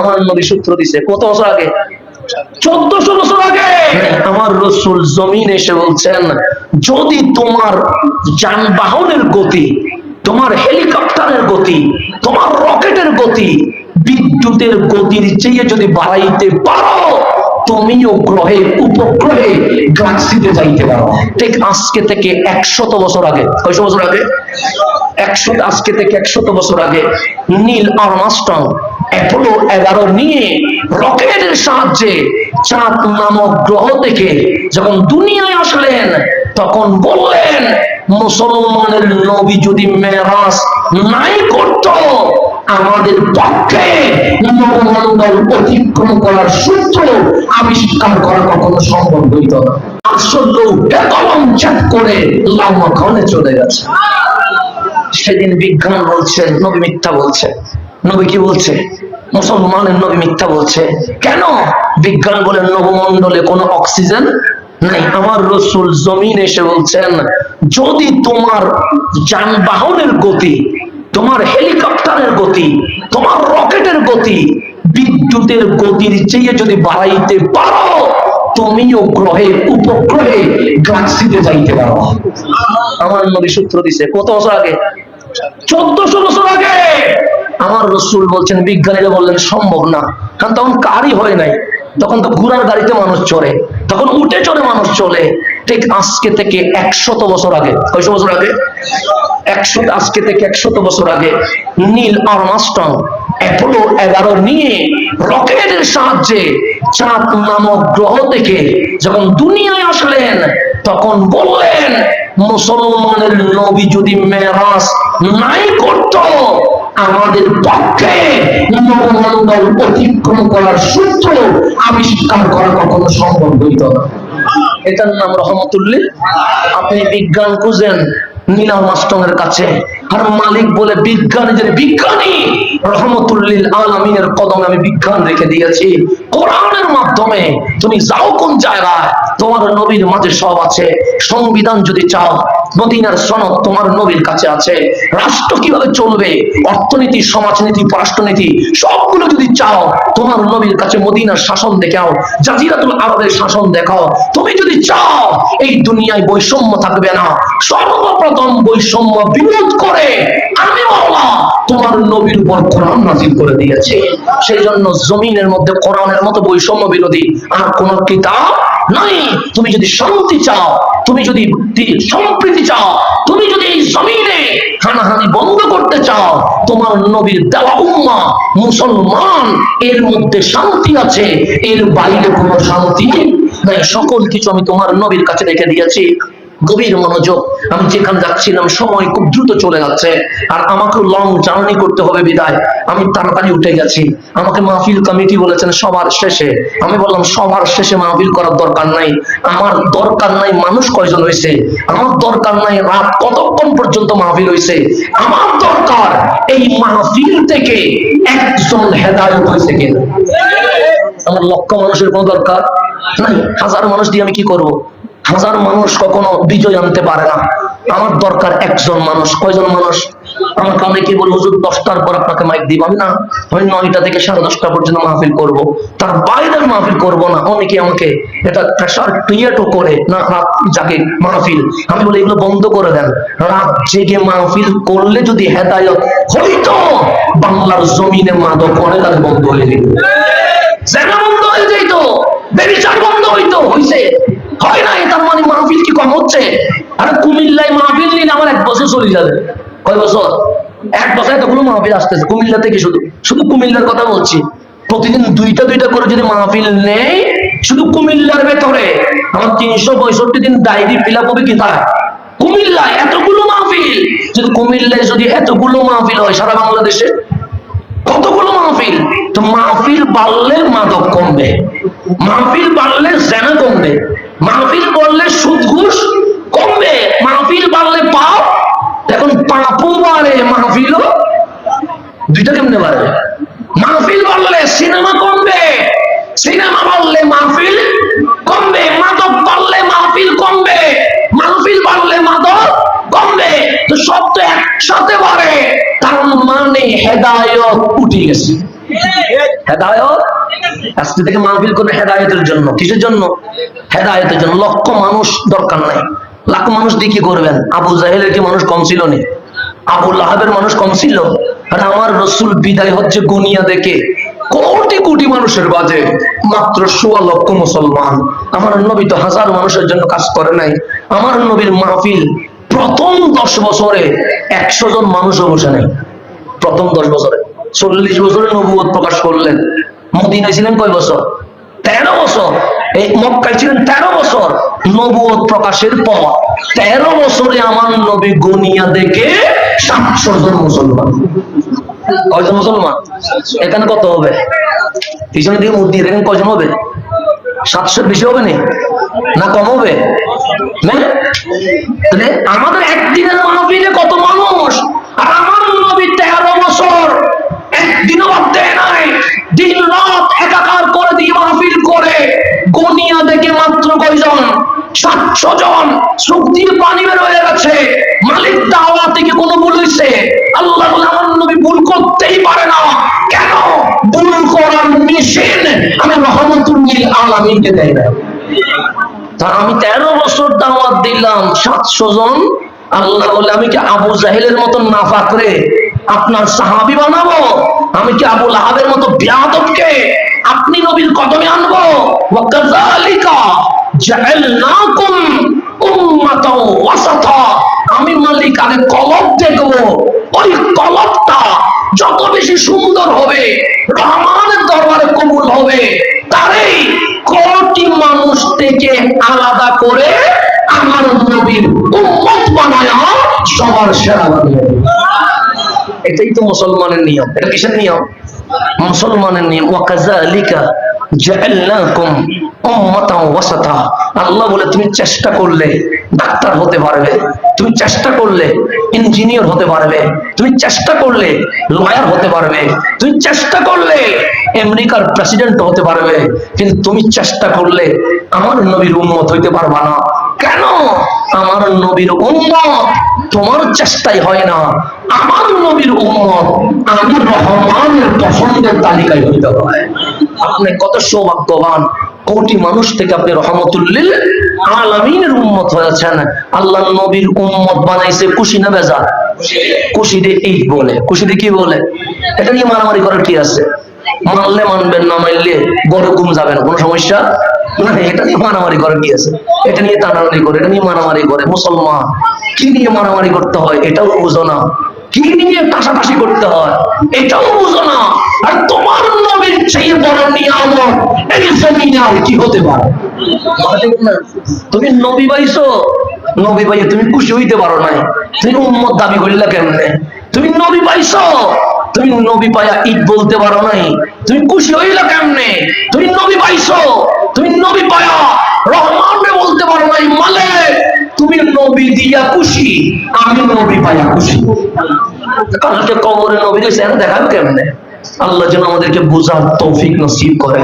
আমার নবী সূত্র দিছে, কত বছর আগে? চোদ্দশো বছর আগে। আমার রসুল জমিন এসে বলছেন, যদি তোমার যানবাহনের গতি, তোমার হেলিকপ্টারের গতি, তোমার রকেটের গতি, বিদ্যুতের গতির চেয়ে যদি বাড়াইতে পারো, তুমিও গ্রহে, উপগ্রহে গ্যালাক্সিতে যাইতে পারো। ঠিক আজকে থেকে একশত বছর আগে, কয়শো বছর আগে? একশো আজকে থেকে একশত বছর আগে নীল আর্মস্ট্রং অ্যাপোলো এগারো নিয়ে রকেটের সাহায্যে চাঁদ নামক গ্রহ থেকে যখন দুনিয়ায় আসলেন, তখন বললেন, মুসলমানের নবী যদি মেরাজ নাই করত, আমাদের পক্ষে নবমণ্ডল অতিক্রম করার সূত্র আবিষ্কার করা কখনো সম্ভব হইত আশ্চর্য কলম চ্যাট করে লামা ঘনে চলে গেছে। সেদিন বিজ্ঞান বলছে, নবী মিথ্যা বলছে। নবী কি বলছে? মুসলমানের নবী মিথ্যা বলছে। কেন? বিজ্ঞান বলে নবমণ্ডলে কোনো অক্সিজেন নাই। আমার রসুল জমিন এসে বলছেন, যদি তোমার যানবাহনের গতি, তোমার হেলিকপ্টারের গতি, তোমার রকেটের গতি, বিদ্যুতের গতির চেয়ে যদি বাড়াইতে পারো, তুমিও গ্রহে, উপগ্রহে গ্যালাক্সিতে যাইতে পারো। আমার নবী সূত্র দিছে, কত বছর আগে? চোদ্দশো বছর আগে। আমার রসুল বলছেন, বিজ্ঞানীরা বললেন, সম্ভব না। কারণ তখন কারই হয় নাই। তখন তো ঘোড়ার গাড়িতে মানুষ চড়ে, তখন উঠে চড়ে মানুষ চলে। ঠিক আজকে থেকে একশত বছর আগে কয়শো বছর আগে? একশো, আজকে থেকে একশত বছর আগে নীল আর্মস্ট্রং অ্যাপোলো এগারো নিয়ে রকেটের সাহায্যে চাঁদ নামক গ্রহ থেকে যখন দুনিয়ায় আসলেন, তখন বললেন, মুসলমানের নবী যদি মেরাজ নাই করত আমাদের পক্ষে নবমণ্ডল অতিক্রম করার সূত্র আবিষ্কার করা কখনো সম্ভব হইত না। এটার নাম রহমতুল্লিল আপনি বিজ্ঞান খুঁজেন নীলাম আস্টমের কাছে। আর মালিক বলে বিজ্ঞানী যে বিজ্ঞানী রহমতুল্লিল আলমিনের কদমে আমি বিজ্ঞান রেখে দিয়েছি। কোরআনের মাধ্যমে তুমি যাও কোন জায়গায়, তোমার নবীর মাঝে সব আছে। সংবিধান যদি চাও মদিনার সনদ তোমার নবীর কাছে আছে। রাষ্ট্র কীভাবে চলবে? অর্থনীতি, সমাজনীতি, পররাষ্ট্রনীতি, সবগুলো যদি চাও, তোমার নবীর কাছে মদিনার শাসন দেখাও, জাজিরাতুল আরবের শাসন দেখাও। তুমি যদি চাও, এই দুনিয়ায় বৈষম্য থাকবে না। সর্বপ্রথম বৈষম্য বিরোধ করে আমি মাওলা তোমার নবীর উপর কোরআন নাজিল করে দিয়েছে। সেই জন্য জমিনের মধ্যে কোরআনের মতো বৈষম্য বিরোধী আর কোন কিতাব নাই। তুমি যদি শান্তি চাও, তুমি যদি সম্প্রীতি চাও, তুমি যদি এই জমিনে হানাহানি বন্ধ করতে চাও, তোমার নবীর দেওয়া উম্মা মুসলমান, এর মধ্যে শান্তি আছে, এর বাইরে কোনো শান্তি নাই, সকল কিছু আমি তোমার নবীর কাছে রেখে দিয়েছি। গভীর মনোযোগ। আমি যেখানে যাচ্ছিলাম, সময় খুব দ্রুত চলে যাচ্ছে। আর আমাকে লং জার্নি করতে হবে বিদায়। আমি তাড়াতাড়ি উঠে গেছি। আমাকে মাহফিল কমিটি বলেছেন, সবার শেষে। আমি বললাম, সবার শেষে মাহফিল করার দরকার নাই। আমার দরকার নাই মানুষ কয়জন হয়েছে আমার দরকার নাই রাত কতক্ষণ পর্যন্ত মাহফিল হয়েছে আমার দরকার এই মাহফিল থেকে একজন হেদায়ত হয়েছে কিনা। আমার লক্ষ মানুষের কোনো দরকার নাই। হাজার মানুষ দিয়ে আমি কি করব? হাজার মানুষ কখনো বিজয় আনতে পারে না। আমার দরকার একজন মানুষ। কয়জন মানুষ? আমাকে অনেকে বলে, হুজুর, দশটার পর আপনাকে মাইক দিব আমি না? আমি নয়টা থেকে সাড়ে দশটা পর্যন্ত মাহফিল করব। তার বাইরে মাহফিল করব না। অনেকে আমাকে এটা প্রেশার ক্রিয়েটও করে না, রাত জাগে মাহফিল। আমি বলি, এগুলো বন্ধ করে দেন। রাত জেগে মাহফিল করলে যদি হেদায়ত হইতো, বাংলার জমিনে মাদক আগে বন্ধ হয়ে যেত। বন্ধ হয়ে যেত, বেবিচার বন্ধ হইতো, হইছে। হয় না তার মানে মাহফিল কি কম হচ্ছে? আরে কুমিল্লায় মাহফিল নিন আমার এক বছর চলে যাবে। কয় বছর? এক বছর এতগুলো মাহফিল আসতেছে। কুমিল্লা থেকে শুধু? শুধু কুমিল্লার কথা বলছি। প্রতিদিন দুইটা দুইটা করে যদি মাহফিল নেই, শুধু কুমিল্লার ভেতরে। আমার তিনশো পঁয়ষট্টি দিন ডায়েরি ফিল আপ হবে কি তার কুমিল্লায় এতগুলো মাহফিল। যদি কুমিল্লায় যদি এতগুলো মাহফিল হয় সারা বাংলাদেশে, কতগুলো মাহফিল? তো মাহফিল বাড়লে মাদক কমবে। মাহফিল বাড়লে জেনা কমবে। মাহফিল বাড়লে সুদ ঘুষ কমবে মাহফিল বাড়লে পাপ। এখন পাপও বাড়ে মাহফিলও দুইটা কেমনে বাড়বে? মাহফিল বাড়লে সিনেমা কমবে সিনেমা বাড়লে মাহফিল কমবে মাদক বাড়লে মাহফিল কমবে মাহফিল বাড়লে মাদক কমবে। তো সব তো একসাথে বাড়ে তার মানে হেদায়ত উঠে গেছে। হেদায়ত আজকে থেকে মাহফিল করবে হেদায়তের জন্য। কিসের জন্য? হেদায়তের জন্য। লক্ষ মানুষ দরকার নাই। লাখ মানুষ দিয়ে কি করবেন? আবু জাহেলের কি মানুষ কম ছিল নি? আবু মানুষ কম ছিল? আর আমার রসুল বিদায় হচ্ছে গুনিয়া দেখে। কোটি কোটি মানুষের বাজে। মাত্র সোয়া লক্ষ মুসলমান। আমার নবী তো হাজার মানুষের জন্য কাজ করে নাই। আমার নবীর মাহফিল প্রথম দশ বছরে একশো জন মানুষও বসে নাই। প্রথম দশ বছরে। চল্লিশ বছরে নবুয়ত প্রকাশ করলেন। মদিনায় ছিলেন কয় বছর? তেরো বছর। এই মক্কায় ছিলেন তেরো বছর। নবুয়ত প্রকাশের পর তেরো বছরে আমার নবী গনিয়া দেখে সাতশো জন মুসলমান। কয়জন মুসলমান? এখানে কত হবে? পিছনে দিকে মূর্তি দেখেন কয়জন হবে? সাতশোর বেশি হবে না? কম হবে? আমাদের একদিনের মাহফিলে সাতশো জন চোখ দিয়ে পানি গেছে। মালিক দাওয়া থেকে কোনো ভুল হয়েছে আল্লাহ নবী ভুল করতেই পারে না। কেন? ভুল করার মেশিন আমি রহমতুল্লিল দেয় না আমি তেরো বছর দাওয়াত দিলাম সাতশো জন। আল্লাহ বলে, আমি কি আবু জাহিলের মতন না ফাকরে আপনার সাহাবি বানাবো? আমি কি আবু লাহাবের মতো বিয়াদবকে আপনি নবীর কদমে আনব? আমি মালিক আগে কলব দেখব। ওই কলবটা যত বেশি সুন্দর হবে, রহমানের দরবারে কবুল হবে, তারই কোটি মানুষ থেকে আলাদা করে আমার নবীর উম্মত বানায় সবার সেরা বানিয়ে এটাই তো মুসলমানের নিয়ম। এটা কিসের নিয়ম? মুসলমানের নিয়ম। ওয়াকাযালিকা জাআলনাকুম আল্লাহ বলে, তুমি চেষ্টা করলে ডাক্তার হতে পারবে। তুমি চেষ্টা করলে ইঞ্জিনিয়ার হতে পারবে। তুমি চেষ্টা করলে লয়ার হতে পারবে। তুমি চেষ্টা করলে আমেরিকার প্রেসিডেন্ট হতে পারবে। কিন্তু তুমি চেষ্টা করলে আমার নবীর উম্মত হইতে পারবা না। কেন? আমার নবীর উম্মত তোমার চেষ্টাই হয় না। আমার নবীর উম্মত আমি রহমানের পছন্দের তালিকায় হইতে হয়। আপনি কত সৌভাগ্যবান। কোটি মানুষ থেকে আপনি রহমতুল্লিল আলামিনের উম্মত হয়েছেন। আল্লাহ নবীর উম্মত বানাইছে খুশি না খুশি দিয়ে এই বলে। খুশি দিয়ে কি বলে? এটা নিয়ে মারামারি করার কি আছে? মানলে মানবেন, না মানলে বড় ঘুম যাবে না, কোনো সমস্যা এটা নিয়ে মারামারি কি আছে? এটা নিয়ে করে, এটা নিয়ে মারামারি করে। মুসলমান, কি নিয়ে মারামারি করতে হয় এটাও বুঝো না। কি নিয়ে কাছাকাছি করতে হয় এটাও বুঝো না। আর তোমার আর কি হতে পারে? তুমি নবী নবী তুমি খুশি হইতে পারো নাই। তুমি উম্মত দাবি করিলা কেমনে? তুমি নবী পাইছো? তুমি নবী পাইয়া ঈদ বলতে পারো নাই। তুমি খুশি কেমনে? তুমি নবী পাইছো? তুমি নবী পায়া বলতে পারো নাই মালে তুমি নবী দিয়া খুশি, আমি নবী পাইয়া খুশি। কালকে কবরে নবী দিয়েছে দেখাবে কেমনে? আল্লাহ যেন আমাদেরকে বোঝার তৌফিক নসিব করে